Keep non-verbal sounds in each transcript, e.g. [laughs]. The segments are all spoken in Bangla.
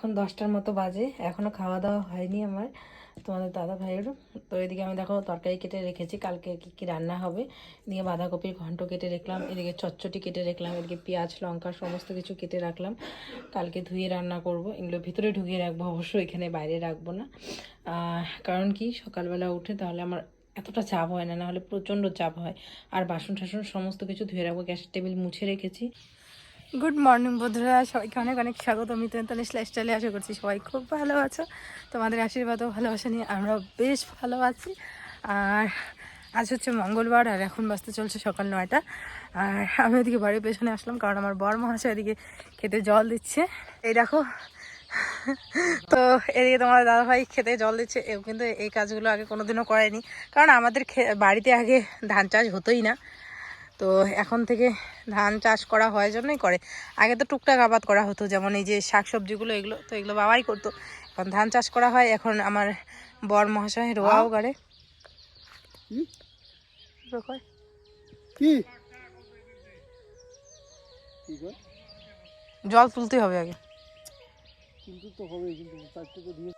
এখন দশটার মতো বাজে এখনও খাওয়া দাওয়া হয়নি আমার, তোমাদের দাদা ভাইয়েরও তো এদিকে আমি দেখো তরকারি কেটে রেখেছি, কালকে কি কি রান্না হবে। এদিকে বাঁধাকপির ঘন্ট কেটে রাখলাম, এদিকে চচ্চটি কেটে রাখলাম, এদিকে পেঁয়াজ, লঙ্কা সমস্ত কিছু কেটে রাখলাম। কালকে ধুয়ে রান্না করব, এগুলো ভিতরে ঢুকিয়ে রাখব, অবশ্য এখানে বাইরে রাখব না। কারণ কি, সকালবেলা উঠে তাহলে আমার এতটা চাপ হয় না, নাহলে প্রচণ্ড চাপ হয়। আর বাসন টাসন সমস্ত কিছু ধুয়ে রাখব, গ্যাসের টেবিল মুছে রেখেছি। গুড মর্নিং বন্ধুরা। সবাইকে অনেক অনেক স্বাগত। আমি তেন্তালিশ লাইফস্টাইলে আশা করছি সবাই খুব ভালো আছো। তোমাদের আশীর্বাদ ও ভালোবাসা নিয়ে আমরা বেশ ভালো আছি। আর আজ হচ্ছে মঙ্গলবার, আর এখন বাজতে চলছে সকাল নয়টা। আর আমি ওদিকে বাড়ির পেছনে আসলাম, কারণ আমার বর মহাশয় এদিকে খেতে জল দিচ্ছে। এই দেখো। তো এদিকে তোমার দাদাভাই খেতে জল দিচ্ছে। কিন্তু এই কাজগুলো আগে কোনোদিনও করেনি। কারণ আমাদের বাড়িতে আগে ধান চাষ হতোই না। তো এখন থেকে ধান চাষ করা হয় জন্যই করে। আগে তো টুকটাক আবাদ করা হতো যেমন এই যে শাক সবজিগুলো এগুলো তো এগুলো বাবাই করতো। এখন ধান চাষ করা হয় এখন আমার বর মহাশয় রোয়াও করে? জল তুলতে হবে আগে। কিন্তু তো হবে কিন্তু চারটে তো দিয়ে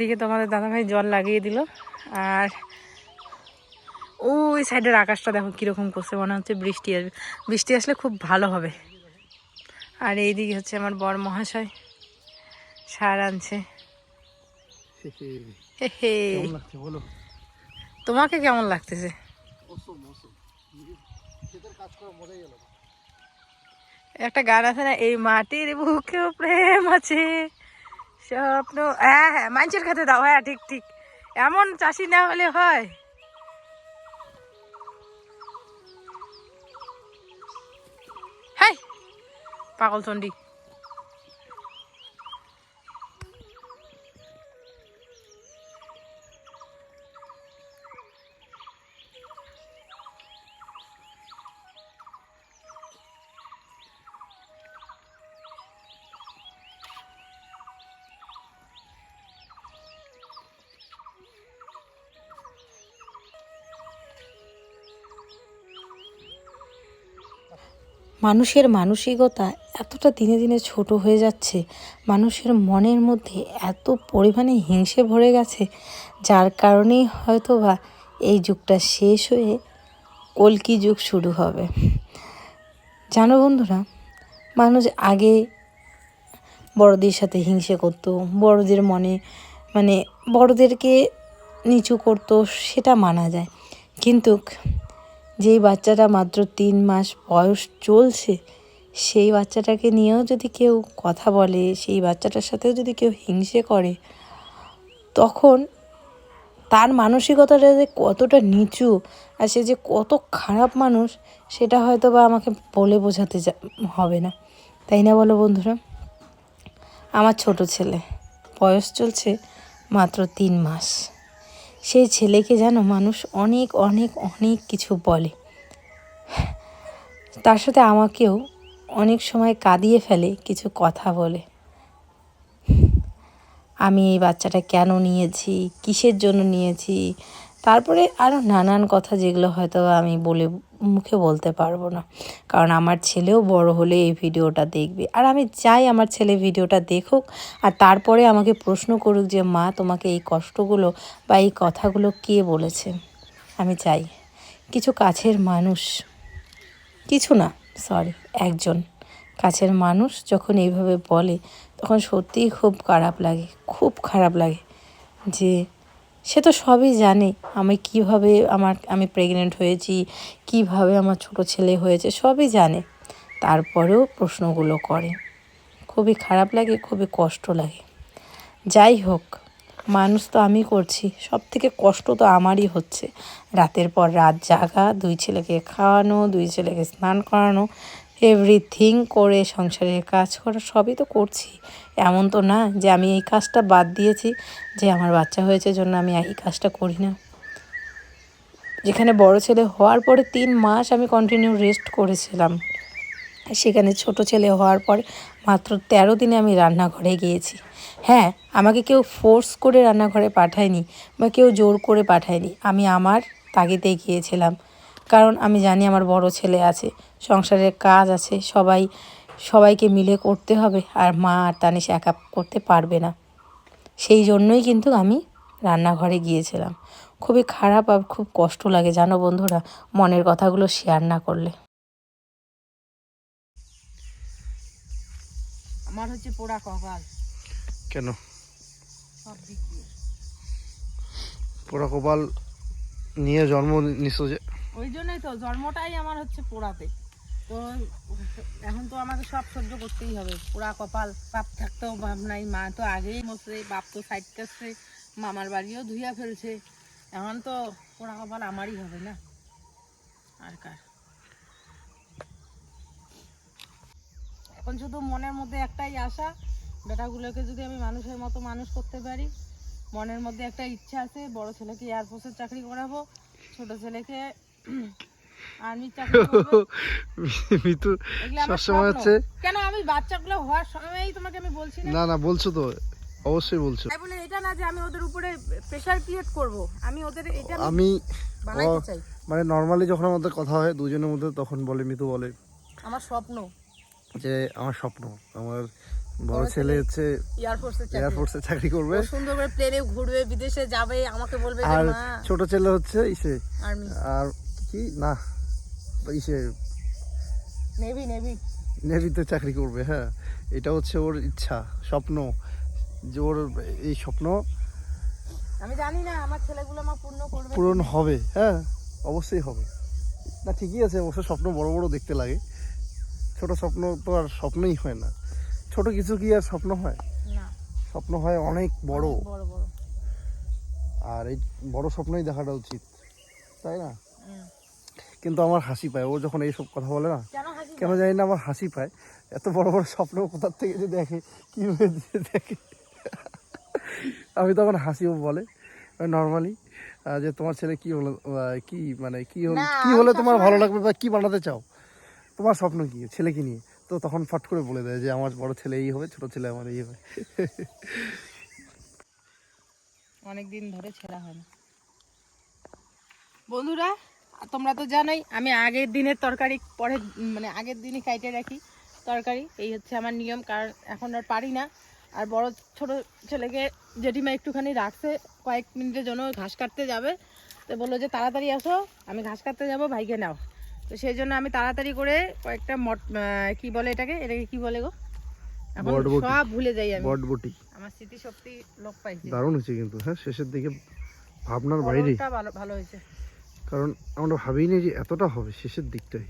দিকে তোমাদের দাদাভাই জল লাগিয়ে দিল। আর ওই সাইডের আকাশটা দেখো কীরকম করছে মনে হচ্ছে বৃষ্টি আসবে। বৃষ্টি আসলে খুব ভালো হবে। আর এইদিকে হচ্ছে আমার বর মহাশয় সার আনছে। তোমাকে কেমন লাগতেছে? একটা গান আছে না এই মাটির বুকেও প্রেম আছে। স্বপ্ন হ্যাঁ হ্যাঁ মানুষের খাতে দাও হ্যাঁ ঠিক ঠিক। এমন চাষি না হলে হয়। হাই, পাগল চন্ডী মানুষের মানসিকতা এতটা দিনে দিনে ছোট হয়ে যাচ্ছে, মানুষের মনের মধ্যে এত পরিমাণে হিংসে ভরে গেছে, যার কারণেই হয়তো বা এই যুগটা শেষ হয়ে কলকি যুগ শুরু হবে। জানো বন্ধুরা, মানুষ আগে বড়দের সাথে হিংসে করতো, বড়দের মনে মানে বড়দেরকে নিচু করতো, সেটা মানা যায়। কিন্তু যেই বাচ্চাটা মাত্র তিন মাস বয়স চলছে, সেই বাচ্চাটাকে নিয়েও যদি কেউ কথা বলে, সেই বাচ্চাটার সাথেও যদি কেউ হিংসে করে, তখন তার মানসিকতাটা যে কতটা নিচু আর সে যে কত খারাপ মানুষ, সেটা হয়তো বা আমাকে বলে বোঝাতে হবে না। তাই না বলো বন্ধুরা? আমার ছোট ছেলে, বয়স চলছে মাত্র তিন মাস। সেই ছেলেকে যেন মানুষ অনেক অনেক অনেক কিছু বলে। তার সাথে আমাকেও অনেক সময় কাঁদিয়ে ফেলে, কিছু কথা বলে। আমি এই বাচ্চাটা কেন নিয়েছি? কিসের জন্য নিয়েছি? তারপরে আরও নানান কথা যেগুলো হয়তো আমি বলে মুখে বলতে পারব না। কারণ আমার ছেলেও বড় হলে এই ভিডিওটা দেখবে। আর আমি চাই আমার ছেলে ভিডিওটা দেখুক, আর তারপরে আমাকে প্রশ্ন করুক যে, মা, তোমাকে এই কষ্টগুলো বা এই কথাগুলো কে বলেছে? আমি চাই। কিছু কাছের মানুষ, কিছু না সরি একজন কাছের মানুষ যখন এইভাবে বলে, তখন সত্যিই খুব খারাপ লাগে, খুব খারাপ লাগে যে সে তো সবই জানে আমি কীভাবে আমার, আমি প্রেগনেন্ট হয়েছি, কীভাবে আমার ছোট ছেলে হয়েছে, সবই জানে। তারপরেও প্রশ্নগুলো করে। খুবই খারাপ লাগে, খুবই কষ্ট লাগে। যাই হোক, মানুষ তো আমি করছি সব থেকে কষ্ট তো আমারই হচ্ছে। রাতের পর রাত জাগা, দুই ছেলেকে খাওয়ানো, দুই ছেলেকে স্নান করানো এভরিথিং করে সংসারের কাজ করা সবই তো করছি। এমন তো না যে আমি এই কাজটা বাদ দিয়েছি, যে আমার বাচ্চা হয়েছে জন্য আমি এই কাজটা করি না। যেখানে বড় ছেলে হওয়ার পরে তিন মাস আমি কন্টিনিউ রেস্ট করেছিলাম। সেখানে ছোট ছেলে হওয়ার পর মাত্র তেরো দিনে আমি রান্নাঘরে গিয়েছি। হ্যাঁ আমাকে কেউ ফোর্স করে রান্নাঘরে পাঠায়নি বা কেউ জোর করে পাঠায়নি। আমি আমার তাগিদে গিয়েছিলাম। কারণ আমি জানি আমার বড় ছেলে আছে সংসারের কাজ আছে সবাই সবাইকে মিলে করতে হবে আর মা আর তানিশ একা করতে পারবে না। সেই জন্যই কিন্তু আমি রান্নাঘরে গিয়েছিলাম। খুবই খারাপ আর খুব কষ্ট লাগে জানো বন্ধুরা মনের কথাগুলো শেয়ার না করলে। আমার হচ্ছে পোড়া কপাল। কেন? পোড়া কপাল নিয়ে জন্ম নিছো যে ওই জন্যই তো, জন্মটাই আমার হচ্ছে পোড়াতে। তো এখন তো আমাকে সব সহ্য করতেই হবে। পোড়া কপাল, বাপ থাকতেও বাপ নাই, মা তো আগেই মরছে, বাপ তো সাইড করছে, মামার বাড়িও ধুইয়া ফেলছে। এখন তো পোড়া কপাল আমারই হবে না? আর কার? এখন শুধু মনের মধ্যে একটাই আশা, বেটাগুলোকে যদি আমি মানুষের মতো মানুষ করতে পারি, মনের মধ্যে একটা ইচ্ছা আছে, বড় ছেলেকে এয়ারফোর্সের চাকরি করাবো, ছোট ছেলেকে [laughs] মিতু আমার সবসময় স্বপ্ন। হচ্ছে কেন আমি বাচ্চাগুলো হওয়ার সময়ই তোমাকে আমি বলছি না? না না বলছো তো অবশ্যই বলছো। বলে এটা না যে আমি ওদের উপরে প্রেশার ক্রিয়েট করব। আমি ওদের এটা আমি আমি বানাইতে চাই। মানে নর্মালি যখন আমাদের কথা হয় দুজনের মধ্যে তখন বলে মিতু বলে। আমার স্বপ্ন। যে আমার স্বপ্ন আমার বড় ছেলে হচ্ছে এয়ারফোর্সে চাকরি। করবে। সুন্দর করে প্লেনে ঘুরবে বিদেশে যাবে আমাকে বলবে যে আর ছোট ছেলে হচ্ছে ইসে। আর কি? না ইসে নেভি নেভি নেভিতে চাকরি করবে হ্যাঁ। এটা হচ্ছে ওর ইচ্ছা স্বপ্ন। যে ওর এই স্বপ্ন আমি জানি না আমার ছেলেগুলো আমার পূর্ণ করবে পূরণ হবে হ্যাঁ অবশ্যই হবে। না ঠিকই আছে অবশ্য স্বপ্ন বড় বড় দেখতে লাগে। ছোট স্বপ্ন তো আর স্বপ্নই হয় না। ছোট কিছু কি আর স্বপ্ন হয়? স্বপ্ন হয় অনেক বড়। আর এই বড় স্বপ্নই দেখাটা উচিত। তাই না। কিন্তু আমার হাসি পায়। ও যখন এইসব কথা বলে না কেন জানি না আমার হাসি পায়। এত বড় বড় স্বপ্ন কোথার থেকে যে দেখে কীভাবে যে দেখে। আমি তখন হাসিও বলে নর্মালি যে তোমার ছেলে কি হলো কি মানে কি হলো কি হলে তোমার ভালো লাগবে বা কি বানাতে চাও? তোমার স্বপ্ন কি? ছেলেকে নিয়ে। তো তখন ফট করে বলে দেয় যে আমার বড় ছেলে এই হবে ছোট ছেলে আমার এই হবে। অনেক দিন ধরে ছেঁড়া হয় না। বন্ধুরা তোমরা তো জানোই আমি আগের দিনের তরকারি পরে মানে আগের দিনই কাইটে রাখি তরকারি। এই হচ্ছে আমার নিয়ম কারণ এখন আর পারি না। আর বড় ছোট ছেলেকে জেঠিমা একটুখানি রাখছে কয়েক মিনিটের জন্য ঘাস কাটতে যাবে। তো বলল যে তাড়াতাড়ি আসো আমি ঘাস কাটতে যাব ভাইকে নাও। তো সেই জন্য আমি তাড়াতাড়ি করে কয়েকটা মট কি বলে এটাকে? এটাকে কি বলে গো? এখন সব ভুলে যাই আমি। বটবটি। আমার স্মৃতিশক্তি লোক পাইছে। দারুণ হয়েছে কিন্তু হ্যাঁ শেষের দিকে ভাবনার বাইরে। ভালো ভালো হয়েছে। কারণ আমরা ভাবিনি যে এতটা হবে শেষের দিকটাই।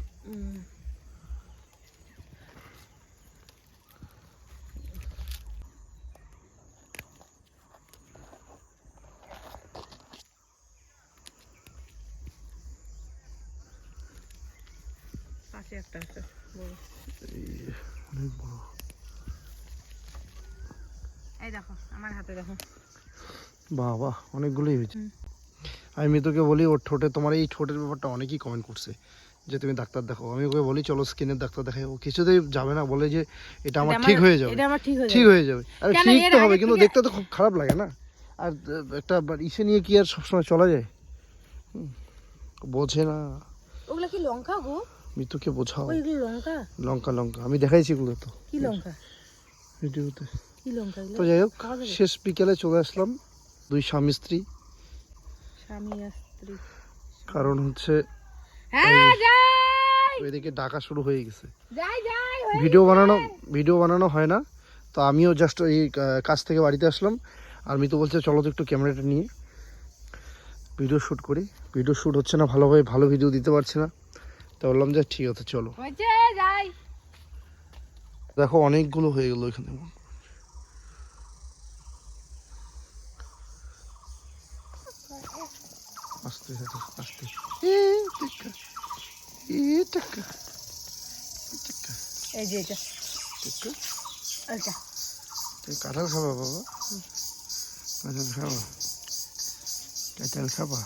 অনেক বড় এই দেখো আমার হাতে দেখো বাহ বাহ অনেকগুলোই হয়েছে। আমি মিতুকে বলি ওর ঠোঁটে তোমার এই ঠোঁটের ব্যাপারটা অনেকেই কমেন্ট করছে যে তুমি ডাক্তার দেখো আমি ওকে বলি চলো স্কিনের ডাক্তার দেখাই। ও কিছুতেই যাবে না বলে যে এটা আমার ঠিক হয়ে যাবে। ঠিক হয়ে যাবে। আরে ঠিক তো হবে কিন্তু দেখতে তো খুব খারাপ লাগে না। আর একটা ইসে নিয়ে কি আর সবসময় চলা যায়? বোঝে না। ওগুলো কি লঙ্কা গো? মিতুকে বোঝাও। লঙ্কা। লঙ্কা লঙ্কা। আমি দেখাইছি এগুলো তো। কি লঙ্কা? ভিডিওতে কি লঙ্কা তো যাই হোক শেষ বিকেলে চলে আসলাম দুই স্বামী স্ত্রী। স্বামী স্ত্রী। কারণ হচ্ছে হ্যাঁ এদিকে ডাকা শুরু হয়ে গেছে। ভিডিও বানানো ভিডিও বানানো হয় না। তো আমিও জাস্ট এই আহ, কাজ থেকে বাড়িতে আসলাম। আর মিতু বলছে চলো তো একটু ক্যামেরাটা নিয়ে ভিডিও শ্যুট করি। ভিডিও শ্যুট হচ্ছে না ভালোভাবে ভালো ভিডিও দিতে পারছি না। তো বললাম যে ঠিক আছে চলো। দেখো অনেকগুলো হয়ে গেলো এখানে। আস্তে আস্তে এই যে এটা। টাকা আচ্ছা। কাঁঠাল খাবা বাবা? কাঁঠাল খাবা? কাঁঠাল খাবা?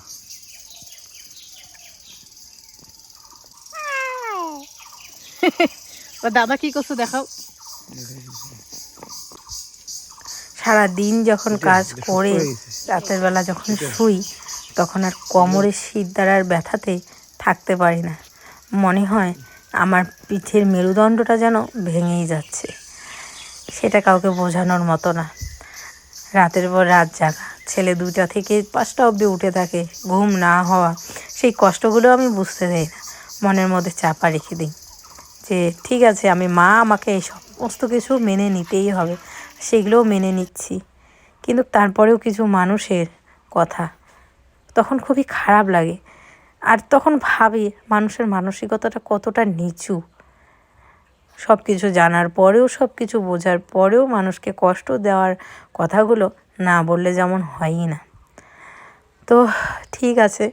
দাদা কি করছ দেখাও। সারা দিন যখন কাজ করে রাতের বেলা যখন শুই তখন আর কোমরের শীত দ্বারার ব্যথাতে থাকতে পারি না। মনে হয় আমার পিঠের মেরুদণ্ডটা যেন ভেঙেই যাচ্ছে। সেটা কাউকে বোঝানোর মতো না। রাতের পর রাত জাগা। ছেলে দুটা থেকে পাঁচটা অবধি উঠে থাকে। ঘুম না হওয়া সেই কষ্টগুলো আমি বুঝতে দেই না। মনের মধ্যে চাপা রেখে দিই যে, ঠিক আছে, আমি মা আমাকে এই সমস্ত কিছু মেনে নিতেই হবে। সেগুলোও মেনে নিচ্ছি। কিন্তু তারপরেও কিছু মানুষের কথা তখন খুবই খারাপ লাগে। আর তখন ভাবি মানুষের মানসিকতাটা কতটা নিচু। সব কিছু জানার পরেও সব কিছু বোঝার পরেও মানুষকে কষ্ট দেওয়ার কথাগুলো না বললে যেমন হয়ই না। তো ঠিক আছে,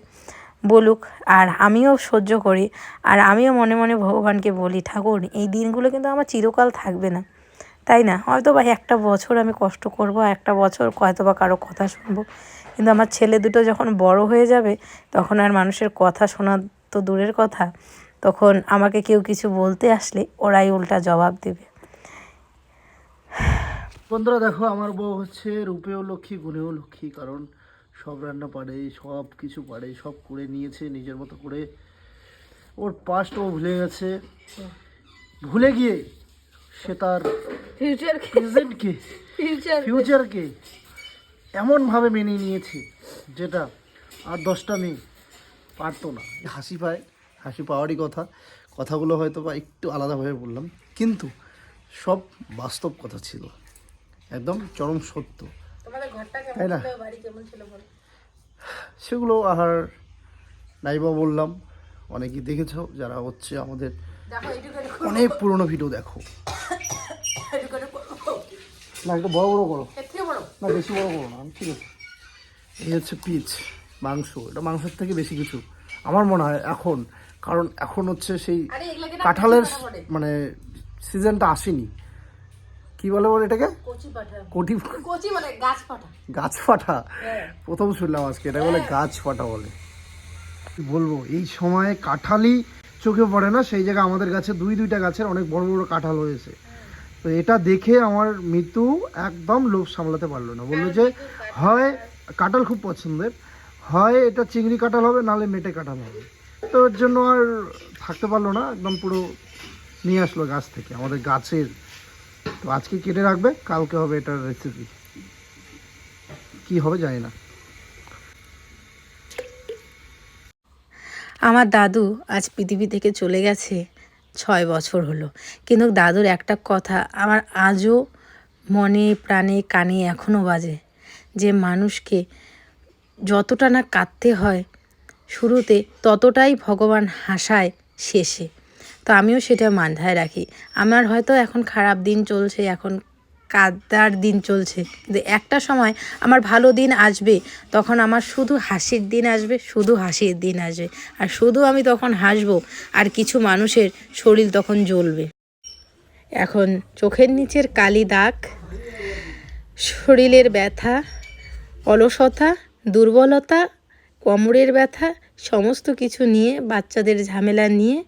বলুক, আর আমিও সহ্য করি, আর আমিও মনে মনে ভগবানকে বলি, ঠাকুর, এই দিনগুলো কিন্তু আমার চিরকাল থাকবে না। তাই না? হয়তো বা একটা বছর আমি কষ্ট করব একটা বছর হয়তো বা কারও কথা শুনব। কিন্তু আমার ছেলে দুটো যখন বড় হয়ে যাবে তখন আর মানুষের কথা শোনা তো দূরের কথা তখন আমাকে কেউ কিছু বলতে আসলে ওরাই উল্টা জবাব দেবে। বন্ধুরা দেখো আমার বউ হচ্ছে রূপেও লক্ষ্মী গুণেও লক্ষ্মী কারণ সব রান্না পারে সব কিছু পারে সব করে নিয়েছে নিজের মতো করে। ওর পাস্ট ও ভুলে গেছে। ভুলে গিয়ে সে তার ফিউচার প্রেজেন্টকে ফিউচার ফিউচারকে এমনভাবে মেনে নিয়েছে যেটা আর দশটা মেয়ে পারতো না। হাসি পায় হাসি পাওয়ারই কথা। কথাগুলো হয়তো বা একটু আলাদাভাবে বললাম কিন্তু সব বাস্তব কথা ছিল। একদম চরম সত্য। তাই না? সেগুলো আর নাইবা বললাম। অনেকেই দেখেছ যারা হচ্ছে আমাদের অনেক পুরনো ভিডিও দেখো। না একটু বড় বড় করো। না বেশি বড় করো না ঠিক আছে। এই হচ্ছে পিচ মাংস। এটা মাংসের থেকে বেশি কিছু। আমার মনে হয় এখন কারণ এখন হচ্ছে সেই কাঁঠালের। মানে সিজনটা আসেনি। কি বলে বলে এটাকে? কচি কোটি কচি মানে গাছ ফাটা হ্যাঁ। প্রথম শুনলাম আজকে এটা বলে গাছ ফাটা বলে। কি বলব এই সময়ে কাঁঠালই চোখে পড়ে না সেই জায়গায় আমাদের গাছে দুই দুইটা গাছের অনেক বড় বড় কাঁঠাল হয়েছে। তো এটা দেখে আমার মৃত্যু একদম লোভ সামলাতে পারল না। বলল যে, হয়, কাঁঠাল খুব পছন্দের, হয় এটা চিংড়ি কাঁঠাল হবে, নাহলে মেটে কাঁঠাল হবে। তো ওর জন্য আর থাকতে পারল না, একদম পুরো নিয়ে আসলো গাছ থেকে, আমাদের গাছের। তো আজকে কেটে রাখবে, কালকে হবে এটার রেসিপি কি হবে জানি না। আমার দাদু আজ পৃথিবী থেকে চলে গেছে। ছয় বছর হলো। কিন্তু দাদুর একটা কথা, আমার আজও মনে, প্রাণে, কানে এখনও বাজে যে মানুষকে যতটা না কাঁদতে হয় শুরুতে, ততটাই ভগবান হাসায় শেষে। তো আমিও সেটা মাথায় রাখি। আমার হয়তো এখন খারাপ দিন চলছে, এখন কাদার দিন চলছে। কিন্তু একটা সময় আমার ভালো দিন আসবে, তখন আমার শুধু হাসির দিন আসবে, শুধু হাসির দিন আসবে। আর শুধু আমি তখন হাসবো, আর কিছু মানুষের শরীর তখন জ্বলবে। এখন চোখের নিচের কালি দাগ, শরীরের ব্যথা, অলসতা, দুর্বলতা, কোমরের ব্যথা, সমস্ত কিছু নিয়ে, বাচ্চাদের ঝামেলা নিয়ে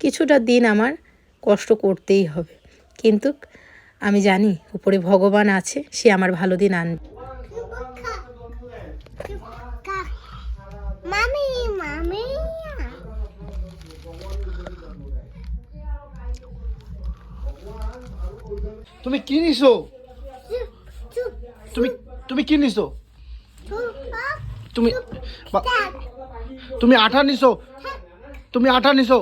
কিছুটা দিন আমার কষ্ট করতেই হবে। কিন্তু আমি জানি উপরে ভগবান আছে সে আমার ভালো দিন আনবে. তুমি কি নিছো? তুমি তুমি কি নিছো? তুমি তুমি আঠা নিছো? তুমি আঠা নিছো?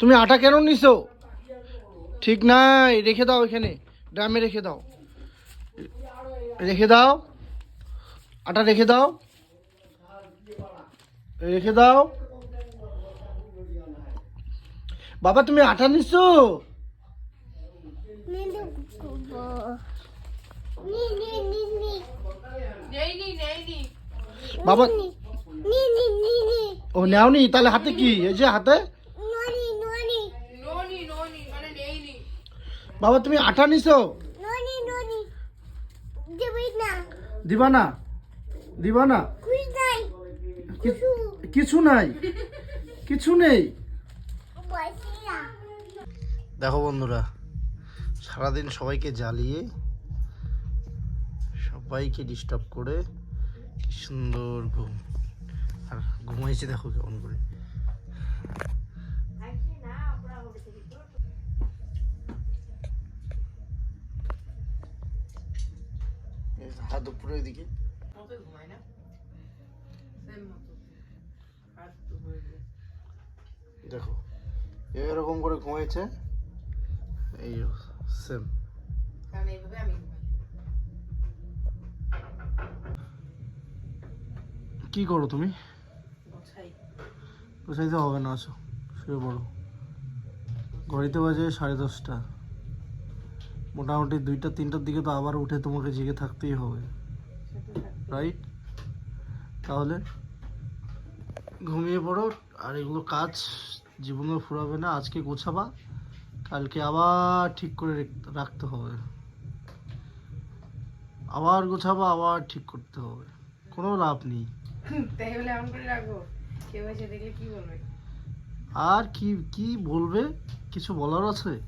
তুমি আঠা কেন নিছো? ঠিক নাই রেখে দাও এখানে ড্রামে রেখে দাও রেখে দাও আটা রেখে দাও রেখে দাও বাবা তুমি আটা নিছো বাবা ও নেওনি তাহলে হাতে কি এই যে হাতে বাবা তুমি আটা নিছো? দিবা না? দিবা না? কিছু নাই? কিছু নেই? দেখো বন্ধুরা সারাদিন সবাইকে জ্বালিয়ে সবাইকে ডিস্টার্ব করে কি সুন্দর ঘুম। আর ঘুমাইছে দেখো কেমন করে। হাত দিকে। দেখো এরকম করে ঘুমাইছে এই সেম। কি করো তুমি। গোছাইতে হবে না আসো শুয়ে পড়ো। ঘড়িতে বাজে সাড়ে দশটা। মোটামুটি দুইটা তিনটার দিকে তো আবার উঠে তোমাকে জেগে থাকতেই হবে। রাইট তাহলে ঘুমিয়ে পড়ো আর এগুলো কাজ জীবনে ফুরাবে না আজকে গোছাবা কালকে আবার ঠিক করে রেখ- রাখতে হবে। আবার গোছাবা আবার ঠিক করতে হবে। কোনো লাভ নেই। তাই বলে এমন করে রাখব? কেউ এসে দেখলে কি বলবে? আর কি কি বলবে? কিছু বলার আছে?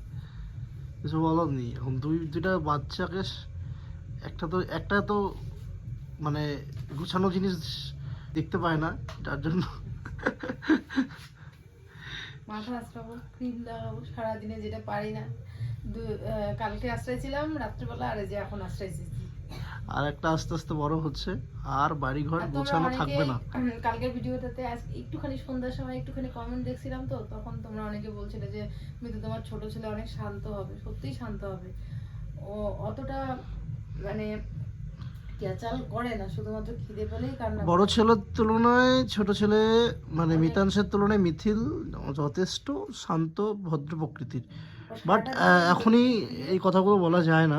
কিছু বলার নেই। এখন দুই দুইটা বাচ্চাকে একটা তো একটা তো মানে গুছানো জিনিস দেখতে পায় না যার জন্য মাথা আশ্রাবো ক্রিম লাগাবো সারাদিনে যেটা পারি না। কালকে আশ্রয় রাত্রিবেলা আর যে এখন আশ্রয় আর একটা আস্তে আস্তে বড় হচ্ছে আর বাড়ি ঘর গোছানো থাকবে না। [clears throat] কালকের ভিডিওটাতে একটুখানি সন্ধ্যার সময় একটুখানি কমেন্ট দেখছিলাম তো তখন তোমরা অনেকে বলছিলে যে মিতু তোমার ছোট ছেলে অনেক শান্ত হবে সত্যিই শান্ত হবে। ও অতটা মানে ক্যাচাল করে না শুধুমাত্র খিদে পেলেই কান্না বড় ছেলের তুলনায় ছোট ছেলে মানে মিতাংশের তুলনায় মিথিল যথেষ্ট শান্ত ভদ্র প্রকৃতির। বাট এখনই এই কথাগুলো বলা যায় না।